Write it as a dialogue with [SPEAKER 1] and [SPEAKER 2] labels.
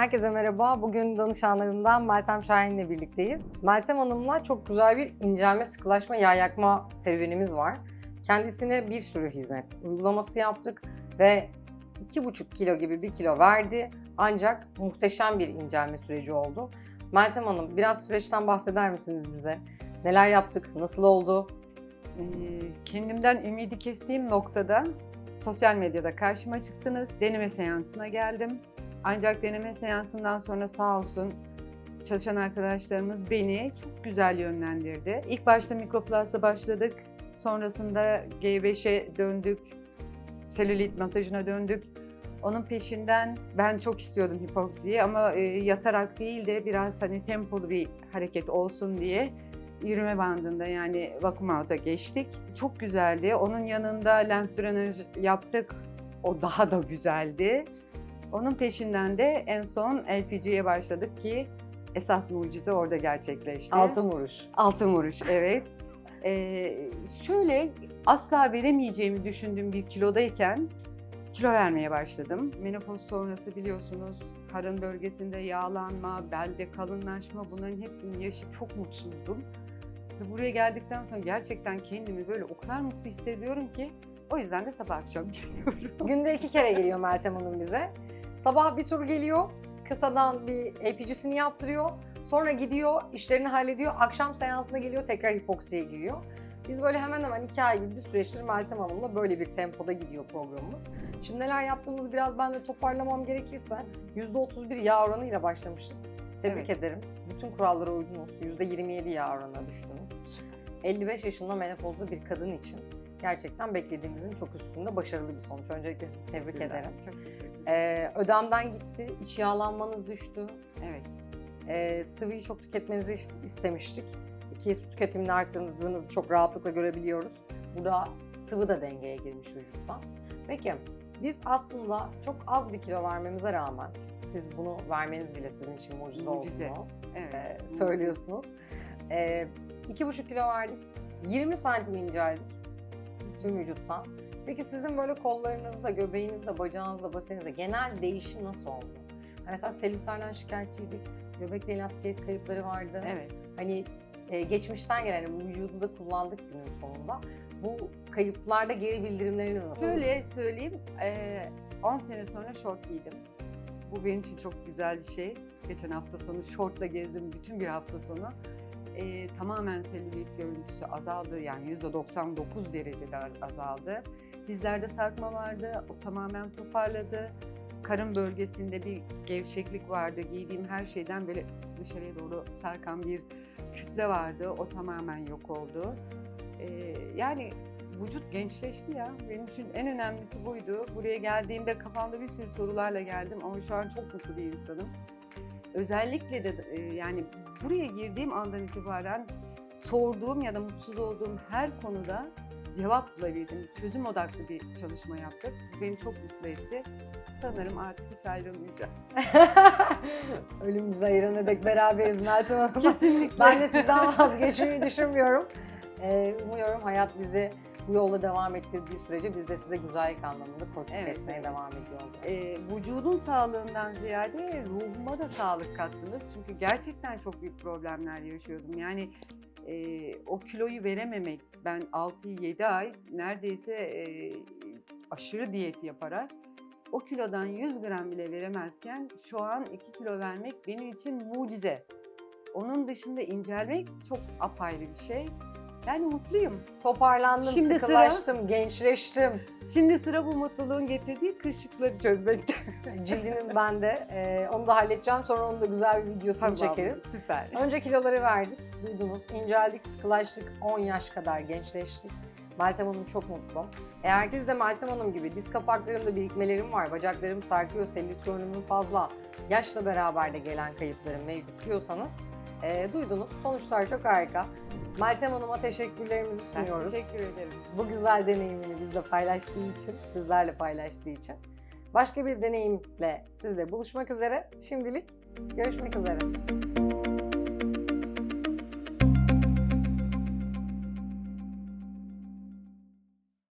[SPEAKER 1] Herkese merhaba. Bugün danışanlarından Meltem Şahin ile birlikteyiz. Meltem Hanım'la çok güzel bir incelme, sıkılaşma, yağ yakma serüvenimiz var. Kendisine bir sürü hizmet uygulaması yaptık ve 2,5 kilo gibi bir kilo verdi. Ancak muhteşem bir incelme süreci oldu. Meltem Hanım biraz süreçten bahseder misiniz bize? Neler yaptık, nasıl oldu?
[SPEAKER 2] Ee, kendimden ümidi kestiğim noktada sosyal medyada karşıma çıktınız. Deneme seansına geldim. Ancak deneme seansından sonra sağ olsun çalışan arkadaşlarımız beni çok güzel yönlendirdi. İlk başta Mikroplus'la başladık. Sonrasında G5'e döndük. Selülit masajına döndük. Onun peşinden ben çok istiyordum hipoksiyi ama e, yatarak değil de biraz hani tempolu bir hareket olsun diye yürüme bandında yani vakum out'a geçtik. Çok güzeldi. Onun yanında lenf drenaj yaptık. O daha da güzeldi. Onun peşinden de en son LPG'ye başladık ki esas mucize orada gerçekleşti.
[SPEAKER 1] Altın vuruş.
[SPEAKER 2] Altın vuruş, evet. Ee, şöyle asla veremeyeceğimi düşündüğüm bir kilodayken kilo vermeye başladım. Menopoz sonrası biliyorsunuz karın bölgesinde yağlanma, belde kalınlaşma bunların hepsinin yaşı çok mutsuzdum. Ve buraya geldikten sonra gerçekten kendimi böyle o kadar mutlu hissediyorum ki o yüzden de sabah akşam geliyorum.
[SPEAKER 1] Günde iki kere geliyor Meltem Hanım bize. Sabah bir tur geliyor, kısadan bir LPG'sini yaptırıyor. Sonra gidiyor, işlerini hallediyor. Akşam seansına geliyor, tekrar hipoksiye giriyor. Biz böyle hemen hemen iki ay gibi bir süreçtir Meltem Hanım'la böyle bir tempoda gidiyor programımız. Şimdi neler yaptığımız biraz ben de toparlamam gerekirse %31 yağ oranıyla başlamışız. Tebrik
[SPEAKER 2] Evet.
[SPEAKER 1] ederim. Bütün kurallara uydunuz. %27 yağ oranına düştünüz. 55 yaşında menopozlu bir kadın için gerçekten beklediğimizin çok üstünde başarılı bir sonuç. Öncelikle sizi tebrik
[SPEAKER 2] Güzel,
[SPEAKER 1] ederim.
[SPEAKER 2] Çok teşekkür ederim.
[SPEAKER 1] Ee, ödemden gitti, iç yağlanmanız düştü.
[SPEAKER 2] Evet.
[SPEAKER 1] Ee, sıvıyı çok tüketmenizi is- istemiştik. Ki su tüketimini arttırdığınızı çok rahatlıkla görebiliyoruz. Burada sıvı da dengeye girmiş vücutta. Peki biz aslında çok az bir kilo vermemize rağmen siz bunu vermeniz bile sizin için mucize,
[SPEAKER 2] Mucize.
[SPEAKER 1] olduğunu
[SPEAKER 2] Evet.
[SPEAKER 1] e, söylüyorsunuz. E, iki buçuk kilo verdik. 20 santim inceldik tüm vücuttan. Peki sizin böyle kollarınızda, göbeğinizde, bacağınızda, baseninizde genel değişim nasıl oldu? Yani mesela selülitlerden şikayetçiydik. Göbekte elastikiyet kayıpları vardı.
[SPEAKER 2] Evet.
[SPEAKER 1] Hani e, geçmişten gelen bu vücudu da kullandık günün sonunda. Bu kayıplarda geri bildirimleriniz nasıl?
[SPEAKER 2] Şöyle söyleyeyim, eee, 10 sene sonra şort giydim. Bu benim için çok güzel bir şey. Geçen hafta sonu şortla gezdim bütün bir hafta sonu. Eee, tamamen selülit görüntüsü azaldı yani %99 derecede azaldı. Dizlerde sarkma vardı, o tamamen toparladı. Karın bölgesinde bir gevşeklik vardı. Giydiğim her şeyden böyle dışarıya doğru sarkan bir kütle vardı. O tamamen yok oldu. Eee, yani vücut gençleşti ya. Benim için en önemlisi buydu. Buraya geldiğimde kafamda bir sürü sorularla geldim ama şu an çok mutlu bir insanım. Özellikle de e, yani buraya girdiğim andan itibaren sorduğum ya da mutsuz olduğum her konuda cevap bulabildim. Çözüm odaklı bir çalışma yaptık. Beni çok mutlu etti. Sanırım artık hiç ayrılmayacağız.
[SPEAKER 1] Ölümümüzü ayırana dek beraberiz Meltem Hanım.
[SPEAKER 2] Kesinlikle.
[SPEAKER 1] Ben de sizden vazgeçmeyi düşünmüyorum. Ee, umuyorum hayat bizi bu yolda devam ettirdiği sürece biz de size güzellik anlamında koçluk
[SPEAKER 2] Evet,
[SPEAKER 1] etmeye
[SPEAKER 2] evet.
[SPEAKER 1] devam ediyor olacağız.
[SPEAKER 2] e, vücudun sağlığından ziyade ruhuma da sağlık kattınız. Çünkü gerçekten çok büyük problemler yaşıyordum. Yani e, o kiloyu verememek, ben 6-7 ay neredeyse e, aşırı diyet yaparak o kilodan 100 gram bile veremezken şu an 2 kilo vermek benim için mucize. Onun dışında incelmek çok apayrı bir şey. Yani mutluyum.
[SPEAKER 1] Toparlandım,
[SPEAKER 2] Şimdi sıra-
[SPEAKER 1] sıkılaştım, gençleştim.
[SPEAKER 2] Şimdi sıra bu mutluluğun getirdiği kırışıkları çözmekte.
[SPEAKER 1] Cildiniz bende. Ee, onu da halledeceğim. Sonra onun da güzel bir videosunu
[SPEAKER 2] Tamam,
[SPEAKER 1] çekeriz.
[SPEAKER 2] Süper.
[SPEAKER 1] Önce kiloları verdik. Duydunuz. İnceldik, sıkılaştık. 10 yaş kadar gençleştik. Meltem Hanım çok mutlu. Eğer siz de Meltem Hanım gibi diz kapaklarımda birikmelerim var, bacaklarım sarkıyor, selülit görünümüm fazla, yaşla beraber de gelen kayıplarım mevcut diyorsanız e, duydunuz. Sonuçlar çok harika. Meltem Hanım'a teşekkürlerimizi
[SPEAKER 2] Ben
[SPEAKER 1] sunuyoruz.
[SPEAKER 2] teşekkür ederim.
[SPEAKER 1] Bu güzel deneyimini bizle paylaştığı için, sizlerle paylaştığı için. Başka bir deneyimle sizle buluşmak üzere. Şimdilik görüşmek üzere.